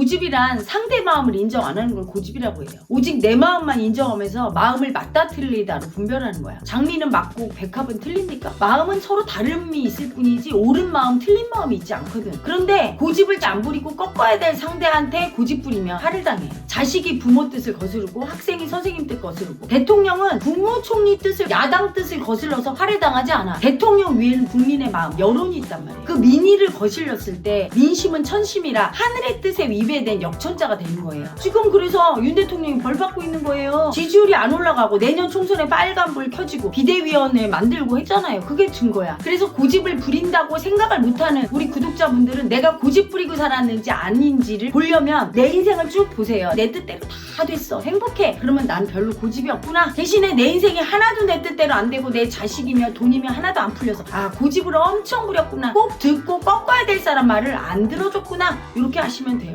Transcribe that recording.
고집이란 상대 마음을 인정 안 하는 걸 고집이라고 해요. 오직 내 마음만 인정하면서 마음을 맞다 틀리다로 분별하는 거야. 장미는 맞고 백합은 틀립니까? 마음은 서로 다름이 있을 뿐이지 옳은 마음, 틀린 마음이 있지 않거든. 그런데 고집을 안 부리고 꺾어야 될 상대한테 고집 부리면 화를 당해요. 자식이 부모 뜻을 거스르고 학생이 선생님 뜻 거스르고 대통령은 국무총리 뜻을 야당 뜻을 거슬러서 화를 당하지 않아. 대통령 위에는 국민의 마음, 여론이 있단 말이에요. 그 민의를 거슬렸을 때 민심은 천심이라 하늘의 뜻에 위배된 역천자가 되는 거예요. 지금 그래서 윤 대통령이 벌 받고 있는 거예요. 지지율이 안 올라가고 내년 총선에 빨간불 켜지고 비대위원회 만들고 했잖아요. 그게 증거야. 그래서 고집을 부린다고 생각을 못하는 우리 구독자분들은 내가 고집 부리고 살았는지 아닌지를 보려면 내 인생을 쭉 보세요. 내 뜻대로 다 됐어. 행복해. 그러면 난 별로 고집이 없구나. 대신에 내 인생이 하나도 내 뜻대로 안 되고 내 자식이며 돈이며 하나도 안 풀려서 아 고집을 엄청 부렸구나. 꼭 듣고 꺾어야 될 사람 말을 안 들어줬구나. 이렇게 하시면 돼요.